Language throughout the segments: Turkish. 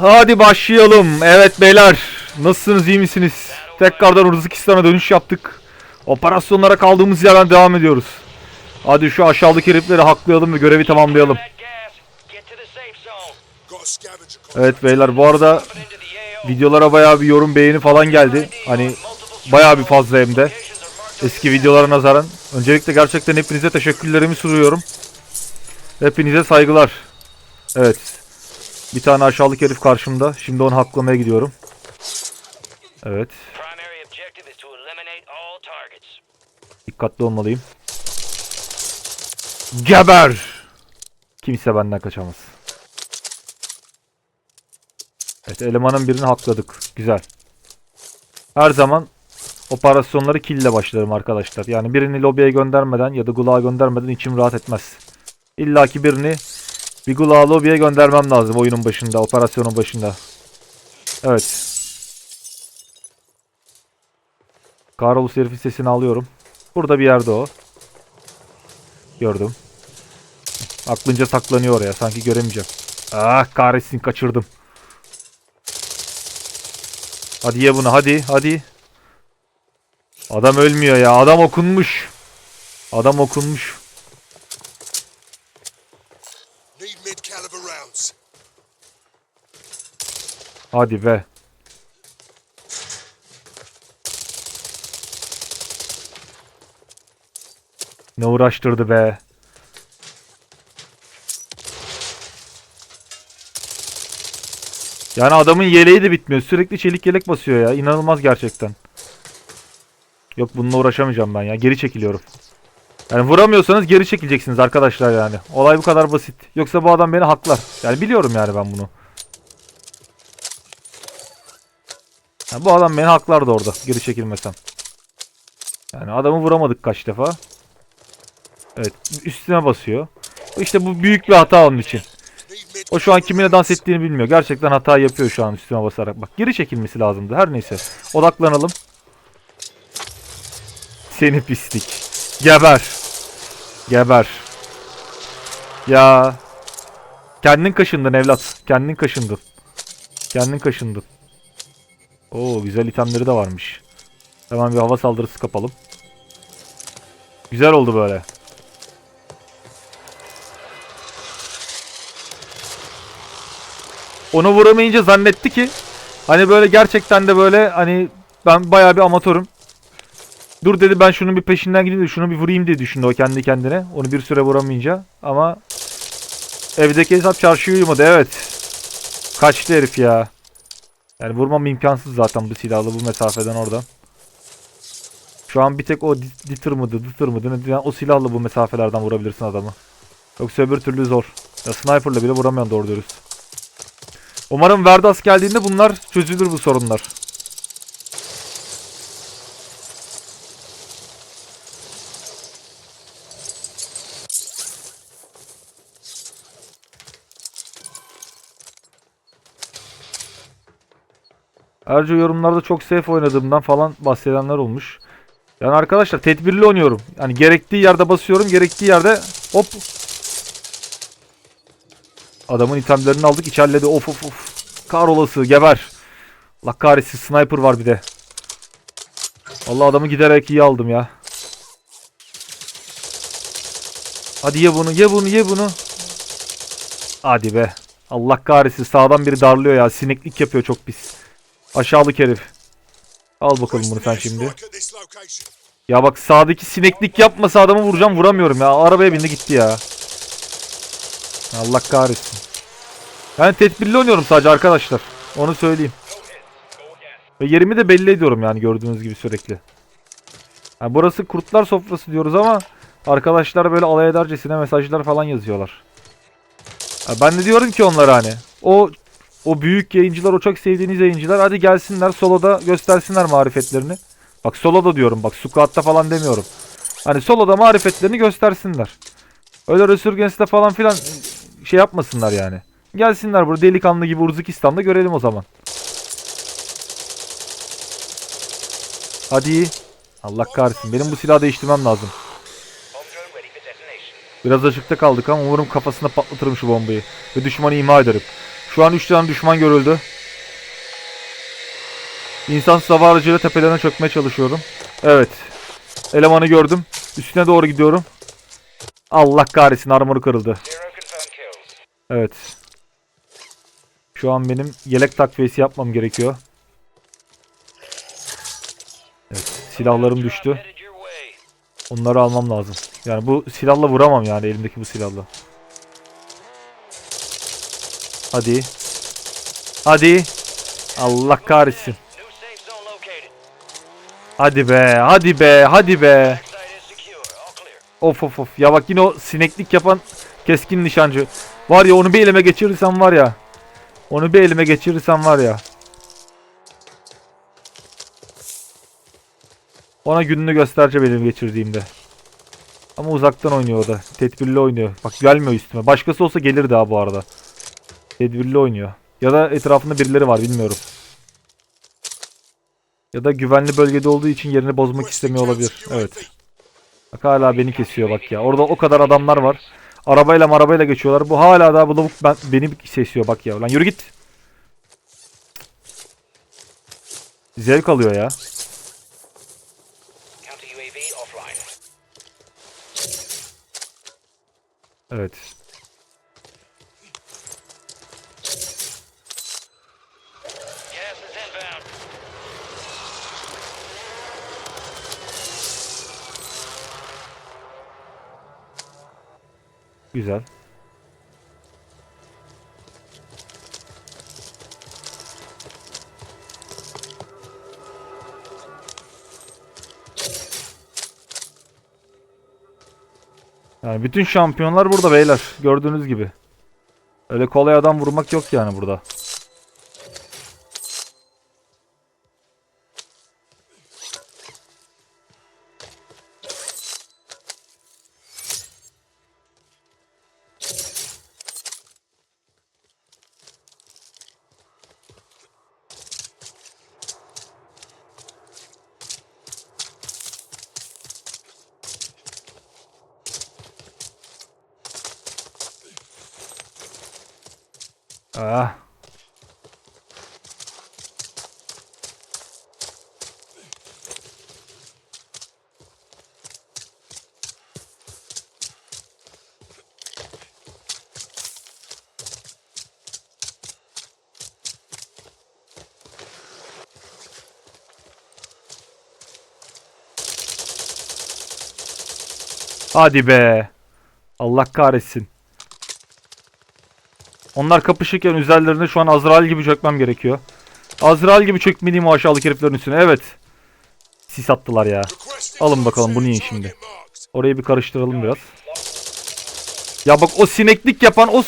Hadi başlayalım. Evet beyler. Nasılsınız iyi misiniz? Tekrardan Urzikistan'a dönüş yaptık. Operasyonlara kaldığımız yerden devam ediyoruz. Hadi şu aşağıdaki herifleri haklayalım ve görevi tamamlayalım. Evet beyler bu arada videolara bayağı bir yorum beğeni falan geldi. Hani bayağı bir fazla hem de. Eski videolara nazaran. Öncelikle gerçekten hepinize teşekkürlerimi sunuyorum. Hepinize saygılar. Evet. Bir tane aşağılık herif karşımda. Şimdi onu haklamaya gidiyorum. Evet. Dikkatli olmalıyım. Geber! Kimse benden kaçamaz. Evet elemanın birini hakladık. Güzel. Her zaman operasyonları kill ile başlarım arkadaşlar. Yani birini lobiye göndermeden ya da gulağa göndermeden içim rahat etmez. İlla ki birini bir gulağa lobiye göndermem lazım oyunun başında, operasyonun başında. Evet. Kahrolus herifin sesini alıyorum. Burada bir yerde o. Gördüm. Aklınca saklanıyor oraya. Sanki göremeyeceğim. Ah kahretsin kaçırdım. Hadi ye bunu hadi hadi. Adam ölmüyor ya. Adam okunmuş. Adam okunmuş. Hadi be. Ne uğraştırdı be. Yani adamın yeleği de bitmiyor. Sürekli çelik yelek basıyor ya. İnanılmaz gerçekten. Yok bununla uğraşamayacağım ben ya. Geri çekiliyorum. Yani vuramıyorsanız geri çekileceksiniz arkadaşlar yani. Olay bu kadar basit. Yoksa bu adam beni haklar. Yani biliyorum yani ben bunu. Ya bu adam beni haklardı orada geri çekilmesem. Yani adamı vuramadık kaç defa. Evet üstüne basıyor. İşte bu büyük bir hata onun için. O şu an kiminle dans ettiğini bilmiyor. Gerçekten hata yapıyor şu an üstüne basarak. Bak geri çekilmesi lazımdı. Her neyse. Odaklanalım. Seni pislik. Geber. Geber. Ya. Kendin kaşındın evlat. Kendin kaşındın. Kendin kaşındın. Oo güzel itemleri de varmış. Hemen bir hava saldırısı kapalım. Güzel oldu böyle. Onu vuramayınca zannetti ki hani böyle gerçekten de böyle hani ben bayağı bir amatörüm. Dur dedi ben şunun bir peşinden gideyim de şunu bir vurayım diye düşündü o kendi kendine. Onu bir süre vuramayınca ama evdeki hesap çarşıya uyumadı evet. Kaçtı herif ya. Yani vurmam imkansız zaten bu silahla bu mesafeden oradan. Şu an bir tek o di- ditter mıydı, ditter mıydı ne diyen o silahla bu mesafelerden vurabilirsin adamı. Yoksa öbür türlü zor. Ya sniperla bile vuramıyorsun doğru dürüst. Umarım Verdas geldiğinde bunlar çözülür bu sorunlar. Ayrıca yorumlarda çok safe oynadığımdan falan bahsedenler olmuş. Yani arkadaşlar tedbirli oynuyorum. Yani gerektiği yerde basıyorum, gerektiği yerde hop. Adamın itemlerini aldık, içerledi. Of of of. Kahrolası, geber. Allah kahretsin, sniper var bir de. Allah adamı giderek iyi aldım ya. Hadi ye bunu, ye bunu, ye bunu. Hadi be. Allah kahretsin sağdan biri darlıyor ya. Sineklik yapıyor çok pis. Aşağılık herif. Al bakalım bunu sen şimdi. Ya bak sağdaki sineklik yapmasa adamı vuracağım vuramıyorum ya. Arabaya bindi gitti ya. Allah kahretsin. Ben tedbirli oynuyorum sadece arkadaşlar. Onu söyleyeyim. Ve yerimi de belli ediyorum yani gördüğünüz gibi sürekli. Yani burası kurtlar sofrası diyoruz ama arkadaşlar böyle alay edercesine mesajlar falan yazıyorlar. Ya ben de diyorum ki onlara hani o o büyük yayıncılar, o çok sevdiğiniz yayıncılar hadi gelsinler soloda göstersinler marifetlerini. Bak soloda diyorum bak squat'ta falan demiyorum. Hani soloda marifetlerini göstersinler. Öyle Resurgence'de falan filan şey yapmasınlar yani. Gelsinler burada delikanlı gibi Urzikistan'da görelim o zaman. Hadi. Allah kahretsin. Benim bu silahı değiştirmem lazım. Biraz açıkta kaldık ama umarım kafasına patlatırım şu bombayı. Ve düşmanı imha ederim. Şu an 3 tane düşman görüldü. İnsan hava aracıyla tepelerine çökmeye çalışıyorum. Evet. Elemanı gördüm. Üstüne doğru gidiyorum. Allah kahretsin armoru kırıldı. Evet. Şu an benim yelek takviyesi yapmam gerekiyor. Evet. Silahlarım düştü. Onları almam lazım. Yani bu silahla vuramam yani elimdeki bu silahla. Hadi. Hadi. Allah kahretsin. Hadi be. Hadi be. Hadi be. Of of of. Ya bak yine o sineklik yapan keskin nişancı. Var ya onu bir elime geçirirsem var ya. Onu bir elime geçirirsem var ya. Ona gününü göstereceğim benim geçirdiğimde. Ama uzaktan oynuyor o da. Tedbirli oynuyor. Bak gelmiyor üstüme. Başkası olsa gelir daha bu arada. Tedbirli oynuyor. Ya da etrafında birileri var bilmiyorum. Ya da güvenli bölgede olduğu için yerini bozmak istemiyor olabilir. Evet. Bak hala beni kesiyor bak ya. Orada o kadar adamlar var. Arabayla arabayla geçiyorlar. Bu hala daha bu ben, beni kesiyor bak ya. Lan yürü git. Zevk alıyor ya. Evet. Güzel. Yani bütün şampiyonlar burada beyler. Gördüğünüz gibi. Öyle kolay adam vurmak yok yani burada. Hadi be. Allah kahretsin. Onlar kapışırken üzerlerine şu an Azrail gibi çökmem gerekiyor. Azrail gibi çökmeliyim o aşağılık heriflerin üstüne. Evet. Sis attılar ya. Alın bakalım, bunu yiyin şimdi. Orayı bir karıştıralım biraz. Ya bak o sineklik yapan o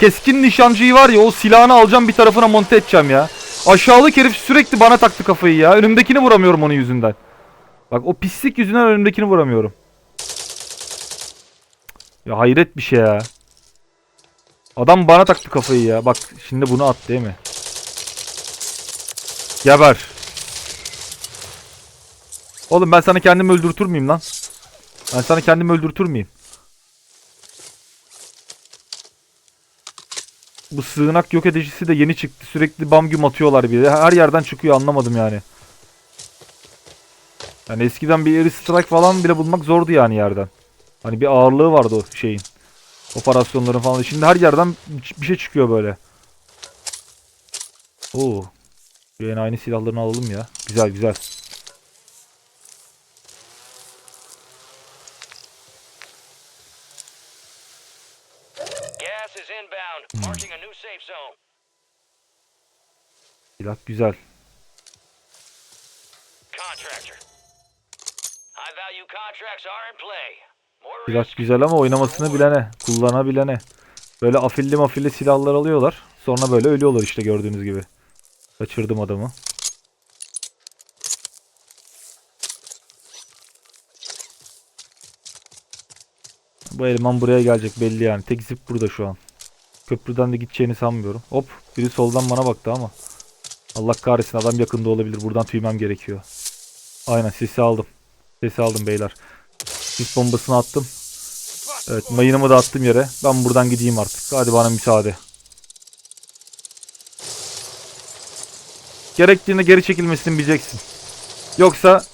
keskin nişancıyı var ya o silahını alacağım bir tarafına monte edeceğim ya. Aşağılık herif sürekli bana taktı kafayı ya. Önümdekini vuramıyorum onun yüzünden. Bak o pislik yüzünden önümdekini vuramıyorum. Ya hayret bir şey ya. Adam bana taktı kafayı ya. Bak şimdi bunu at değil mi? Geber. Oğlum ben sana kendimi öldürtür müyüm lan? Ben sana kendimi öldürtür müyüm? Bu sığınak yok edicisi de yeni çıktı. Sürekli bam güm atıyorlar bir de. Her yerden çıkıyor anlamadım yani. Yani eskiden bir air strike falan bile bulmak zordu yani yerden. Hani bir ağırlığı vardı o şeyin. Operasyonların falan. Şimdi her yerden bir şey çıkıyor böyle. Oo. Yine aynı silahlarını alalım ya. Güzel güzel. Silah güzel. Contractor. High value contracts are in play. Silah güzel ama oynamasını bilene, kullanabilene. Böyle afilli mafilli silahlar alıyorlar. Sonra böyle ölüyorlar işte gördüğünüz gibi. Kaçırdım adamı. Bu eleman buraya gelecek belli yani. Tek zip burada şu an. Köprüden de gideceğini sanmıyorum. Hop biri soldan bana baktı ama. Allah kahretsin adam yakında olabilir. Buradan tüymem gerekiyor. Aynen sesi aldım. Sesi aldım beyler. Sis bombasını attım. Evet mayınımı da attım yere. Ben buradan gideyim artık. Hadi bana müsaade. Gerektiğinde geri çekilmesini bileceksin. Yoksa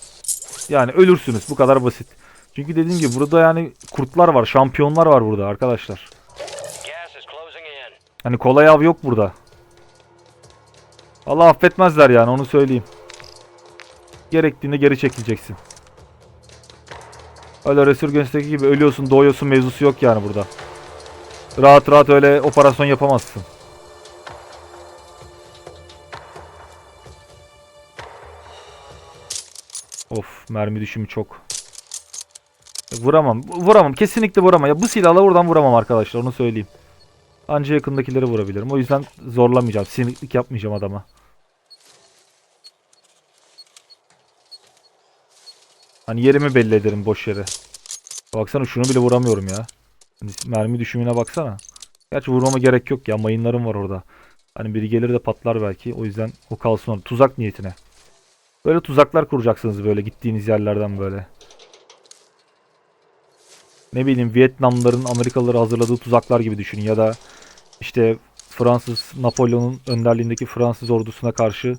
yani ölürsünüz. Bu kadar basit. Çünkü dediğim gibi burada yani kurtlar var, şampiyonlar var burada arkadaşlar. Hani kolay av yok burada. Allah affetmezler yani onu söyleyeyim. Gerektiğinde geri çekileceksin. Öyle Resurgence'deki gibi ölüyorsun doğuyorsun mevzusu yok yani burada. Rahat rahat öyle operasyon yapamazsın. Of mermi düşümü çok. Vuramam. Vuramam. Kesinlikle vuramam. Ya bu silahla oradan vuramam arkadaşlar onu söyleyeyim. Anca yakındakileri vurabilirim. O yüzden zorlamayacağım. Sinirlik yapmayacağım adama. Hani yerimi belli ederim boş yere. Baksana şunu bile vuramıyorum ya. Hani mermi düşümüne baksana. Gerçi vurmama gerek yok ya. Mayınlarım var orada. Hani biri gelir de patlar belki. O yüzden o kalsın orada. Tuzak niyetine. Böyle tuzaklar kuracaksınız böyle gittiğiniz yerlerden böyle. Ne bileyim Vietnamlıların Amerikalıları hazırladığı tuzaklar gibi düşünün ya da işte Fransız Napolyon'un önderliğindeki Fransız ordusuna karşı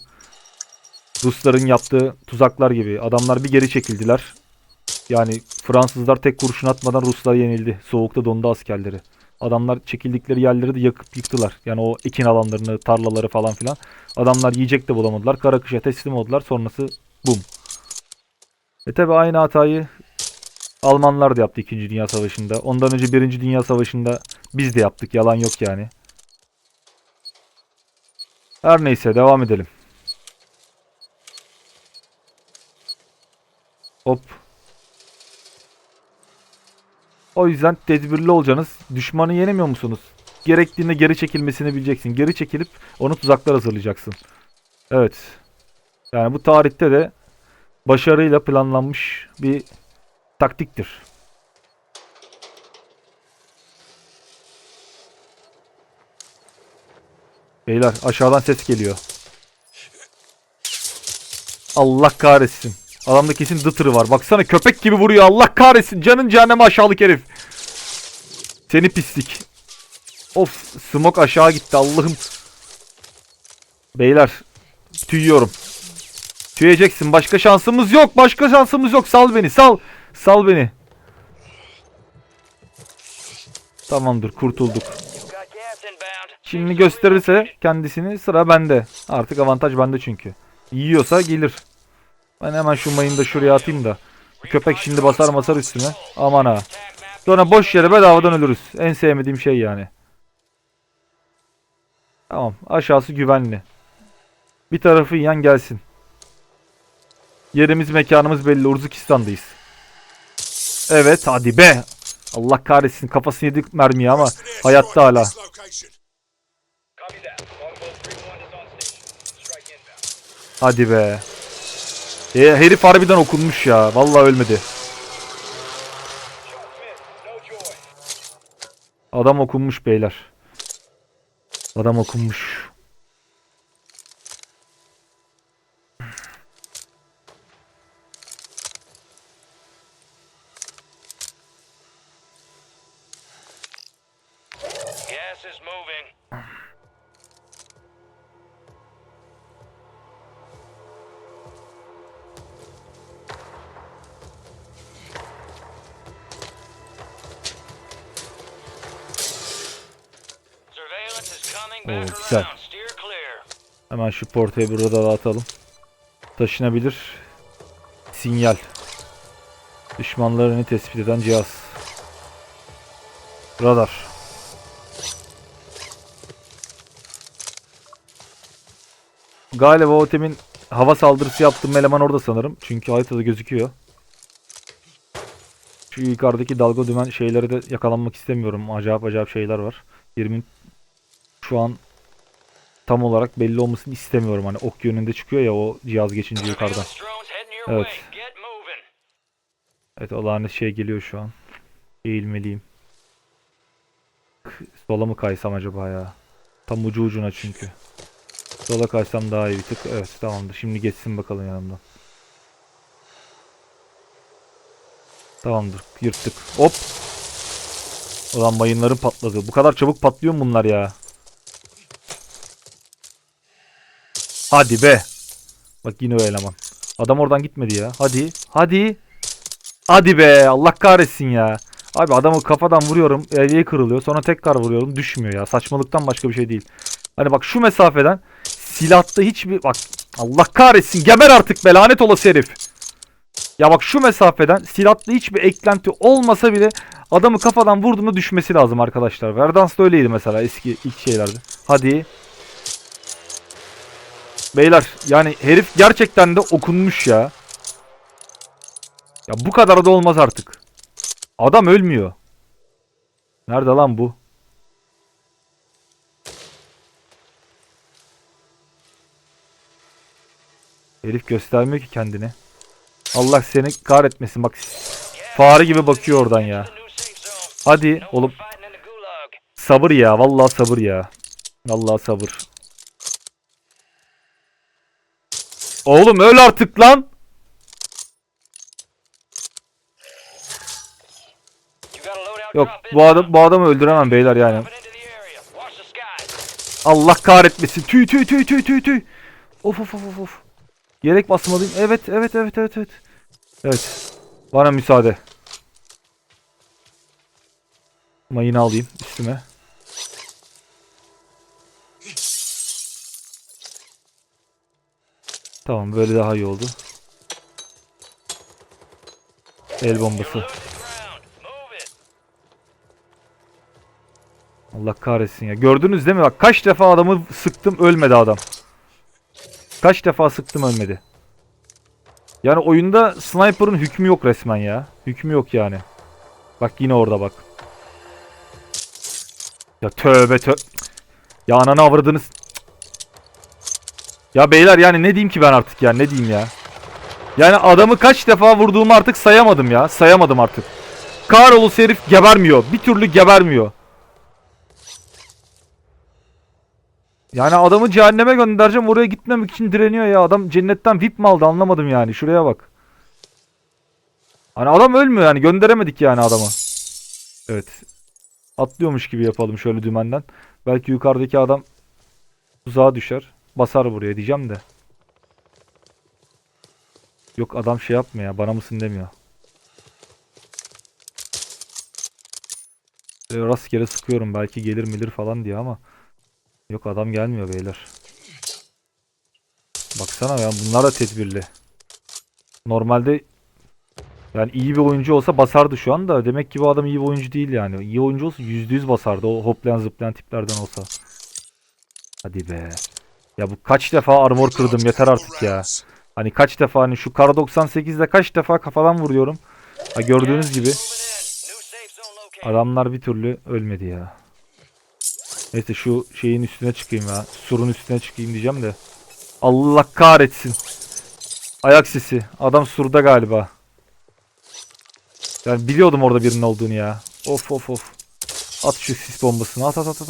Rusların yaptığı tuzaklar gibi. Adamlar bir geri çekildiler. Yani Fransızlar tek kurşun atmadan Ruslar yenildi. Soğukta dondu askerleri. Adamlar çekildikleri yerleri de yakıp yıktılar. Yani o ekin alanlarını, tarlaları falan filan. Adamlar yiyecek de bulamadılar. Kara kışa teslim oldular. Sonrası bum. E tabi aynı hatayı Almanlar da yaptı 2. Dünya Savaşı'nda. Ondan önce 1. Dünya Savaşı'nda biz de yaptık. Yalan yok yani. Her neyse devam edelim. Hop. O yüzden tedbirli olacaksınız. Düşmanı yenemiyor musunuz? Gerektiğinde geri çekilmesini bileceksin. Geri çekilip onu tuzaklar hazırlayacaksın. Evet. Yani bu tarihte de başarıyla planlanmış bir taktiktir. Beyler aşağıdan ses geliyor. Allah kahretsin. Adamda kesin dıtırı var. Baksana köpek gibi vuruyor. Allah kahretsin. Canın cehenneme aşağılık herif. Seni pislik. Of smoke aşağı gitti Allah'ım. Beyler tüyüyorum. Tüyeceksin. Başka şansımız yok. Başka şansımız yok. Sal beni. Sal. Sal beni. Tamamdır. Kurtulduk. Şimdi gösterirse kendisini sıra bende. Artık avantaj bende çünkü. Yiyorsa gelir. Ben hemen şu mayını da şuraya atayım da. Köpek şimdi basar basar üstüme. Aman ha. Sonra boş yere bedavadan ölürüz. En sevmediğim şey yani. Tamam. Aşağısı güvenli. Bir tarafı yiyen gelsin. Yerimiz mekanımız belli. Urzukistan'dayız. Evet hadi be. Allah kahretsin kafasını yedik mermiye ama hayatta hala. This location. Copy that. Longbow 3-1 is on station. Strike inbound. Hadi be. E, herif harbiden okunmuş ya. Vallahi ölmedi. Adam okunmuş beyler. Adam okunmuş. Şu portayı burada da dağıtalım. Taşınabilir. Sinyal. Düşmanlarını tespit eden cihaz. Radar. Galiba o temin hava saldırısı yaptığım eleman orada sanırım. Çünkü haritada gözüküyor. Şu yukarıdaki dalga dümen şeyleri de yakalanmak istemiyorum. Acayip acayip şeyler var. Yerimin şu an tam olarak belli olmasını istemiyorum. Hani ok yönünde çıkıyor ya o cihaz geçince yukarıdan. Evet. Evet o lanet şey geliyor şu an. Eğilmeliyim. Sola mı kaysam acaba ya? Tam ucu ucuna çünkü. Sola kaysam daha iyi bir tık. Evet tamamdır. Şimdi geçsin bakalım yanımdan. Tamamdır. Yırttık. Hop. Ulan mayınların patladı. Bu kadar çabuk patlıyor mu bunlar ya? Hadi be. Bak yine o eleman. Adam oradan gitmedi ya. Hadi. Hadi. Hadi be. Allah kahretsin ya. Abi adamı kafadan vuruyorum. Eliye kırılıyor. Sonra tekrar vuruyorum. Düşmüyor ya. Saçmalıktan başka bir şey değil. Hani bak şu mesafeden silahta hiçbir... Bak Allah kahretsin. Geber artık be. Lanet olası herif. Ya bak şu mesafeden silahta hiçbir eklenti olmasa bile adamı kafadan vurduğunda düşmesi lazım arkadaşlar. Verdansk da öyleydi mesela eski ilk şeylerde. Hadi. Beyler yani herif gerçekten de okunmuş ya. Ya bu kadar da olmaz artık. Adam ölmüyor. Nerede lan bu? Herif göstermiyor ki kendini. Allah seni kahretmesin bak. Fare gibi bakıyor oradan ya. Hadi oğlum sabır ya. Vallahi sabır ya. Vallahi sabır. Oğlum öl artık lan. Yok bu adam bu adamı öldüremem beyler yani. Allah kahretmesin. Tüy tüy tüy tüy tüy tüy. Of of of of. Yelek basmalıyım. Evet evet evet evet evet. Evet. Bana müsaade. Mayını alayım üstüme. Tamam böyle daha iyi oldu. El bombası. Allah kahretsin ya. Gördünüz değil mi? Bak kaç defa adamı sıktım ölmedi adam. Kaç defa sıktım ölmedi. Yani oyunda sniper'ın hükmü yok resmen ya. Hükmü yok yani. Bak yine orada bak. Ya tövbe tövbe. Ya ananı avradınız. Ya beyler yani ne diyeyim ki ben artık ya ne diyeyim ya. Yani adamı kaç defa vurduğumu artık sayamadım ya. Sayamadım artık. Kahrolası herif gebermiyor. Bir türlü gebermiyor. Yani adamı cehenneme göndereceğim oraya gitmemek için direniyor ya. Adam cennetten VIP mi aldı anlamadım yani. Şuraya bak. Hani adam ölmüyor yani gönderemedik yani adamı. Evet. Atlıyormuş gibi yapalım şöyle dümenden. Belki yukarıdaki adam tuzağa düşer. Basar buraya diyeceğim de. Yok adam şey yapmıyor ya. Bana mısın demiyor. Böyle rastgele sıkıyorum belki gelir milir falan diye ama. Yok adam gelmiyor beyler. Baksana ya bunlar da tedbirli. Normalde yani iyi bir oyuncu olsa basardı şu anda. Demek ki bu adam iyi bir oyuncu değil yani. İyi oyuncu olsa %100 basardı. O hoplayan zıplayan tiplerden olsa. Hadi be. Ya bu kaç defa armor kırdım yeter artık ya. Hani kaç defa hani şu kar 98'de kaç defa kafadan vuruyorum. Ha gördüğünüz gibi adamlar bir türlü ölmedi ya. Neyse şu şeyin üstüne çıkayım ya. Surun üstüne çıkayım diyeceğim de. Allah kahretsin. Ayak sesi. Adam surda galiba. Yani biliyordum orada birinin olduğunu ya. Of of of. At şu sis bombasını. At at at. At,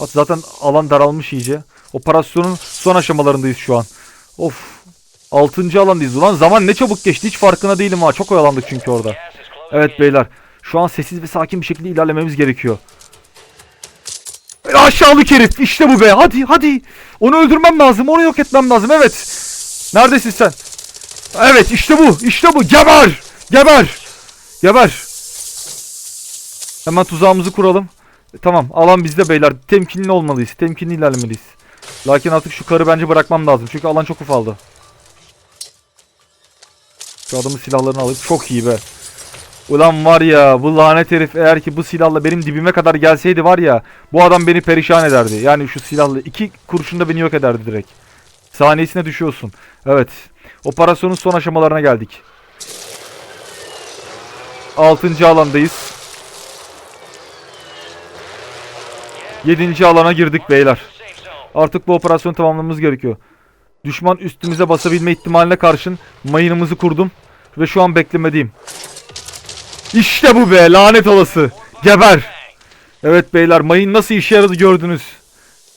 at zaten alan daralmış iyice. Operasyonun son aşamalarındayız şu an. Of. Altıncı alandayız. Ulan zaman ne çabuk geçti. Hiç farkına değilim ha. Çok oyalandık çünkü orada. Evet beyler. Şu an sessiz ve sakin bir şekilde ilerlememiz gerekiyor. E, Aşağılık herif. İşte bu be. Hadi hadi. Onu öldürmem lazım. Onu yok etmem lazım. Evet. Neredesin sen? Evet işte bu. İşte bu. Geber. Geber. Geber. Hemen tuzağımızı kuralım. E, Tamam. Alan bizde beyler. Temkinli olmalıyız. Temkinli ilerlemeliyiz. Lakin artık şu karı bence bırakmam lazım. Çünkü alan çok ufaldı. Şu adamın silahlarını alayım. Çok iyi be. Ulan var ya bu lanet herif eğer ki bu silahla benim dibime kadar gelseydi var ya bu adam beni perişan ederdi. Yani şu silahla iki kurşunda beni yok ederdi direkt. Saniyesine düşüyorsun. Evet. Operasyonun son aşamalarına geldik. Altıncı alandayız. Yedinci alana girdik beyler. Artık bu operasyonu tamamlamamız gerekiyor. Düşman üstümüze basabilme ihtimaline karşın mayınımızı kurdum ve şu an beklemedeyim. İşte bu be lanet olası. Geber. Evet beyler mayın nasıl işe yaradı gördünüz.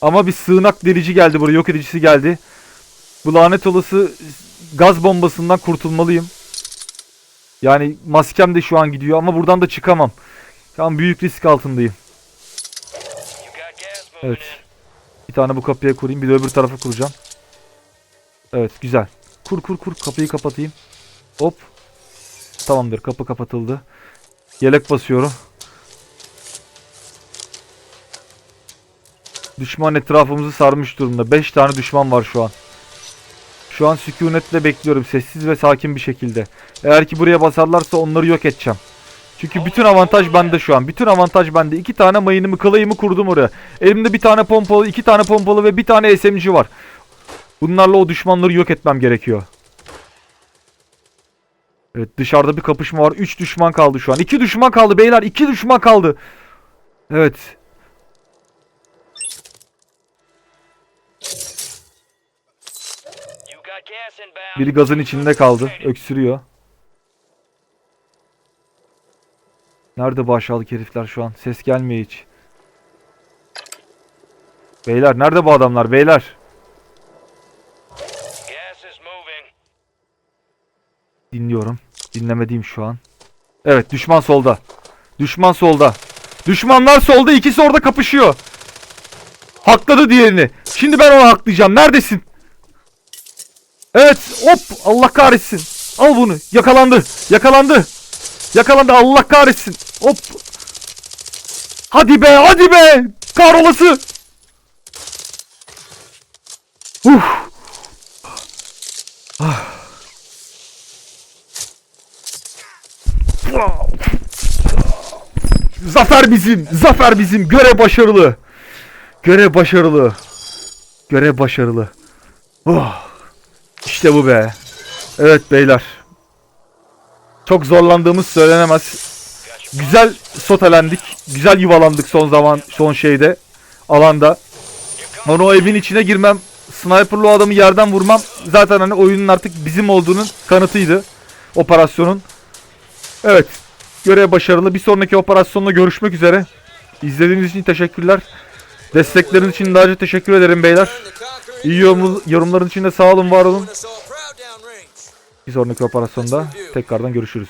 Ama bir sığınak delici geldi buraya yok edicisi geldi. Bu lanet olası gaz bombasından kurtulmalıyım. Yani maskem de şu an gidiyor ama buradan da çıkamam. An büyük risk altındayım. Evet. Bir tane bu kapıya kurayım. Bir de öbür tarafa kuracağım. Evet güzel. Kur kur kur. Kapıyı kapatayım. Hop. Tamamdır. Kapı kapatıldı. Yelek basıyorum. Düşman etrafımızı sarmış durumda. 5 tane düşman var şu an. Şu an sükunetle bekliyorum. Sessiz ve sakin bir şekilde. Eğer ki buraya basarlarsa onları yok edeceğim. Çünkü bütün avantaj bende şu an. Bütün avantaj bende. İki tane mayınımı kılayımı kurdum oraya. Elimde bir tane pompalı, iki tane pompalı ve bir tane SMG var. Bunlarla o düşmanları yok etmem gerekiyor. Evet dışarıda bir kapışma var. Üç düşman kaldı şu an. İki düşman kaldı beyler. iki düşman kaldı. Evet. Biri gazın içinde kaldı. Öksürüyor. Nerede bu aşağılık herifler şu an? Ses gelmiyor hiç. Beyler nerede bu adamlar beyler? Dinliyorum. Dinlemediğim şu an. Evet düşman solda. Düşman solda. Düşmanlar solda ikisi orada kapışıyor. Hakladı diğerini. Şimdi ben onu haklayacağım. Neredesin? Evet hop Allah kahretsin. Al bunu. Yakalandı. Yakalandı. Yakalandı Allah kahretsin. Hop. Hadi be hadi be. Kahrolası. Uf. Zafer bizim. Zafer bizim. Görev başarılı. Görev başarılı. Görev başarılı. Oh. İşte bu be. Evet beyler. Çok zorlandığımız söylenemez. Güzel sotelendik. Güzel yuvalandık son zaman son şeyde. Alanda. Onu o evin içine girmem. Sniper'lı adamı yerden vurmam. Zaten hani oyunun artık bizim olduğunun kanıtıydı. Operasyonun. Evet. Görev başarılı. Bir sonraki operasyonla görüşmek üzere. İzlediğiniz için teşekkürler. Destekleriniz için daha önce teşekkür ederim beyler. İyi yorum, yorumların için de sağ olun, var olun. Bir sonraki operasyonda tekrardan görüşürüz.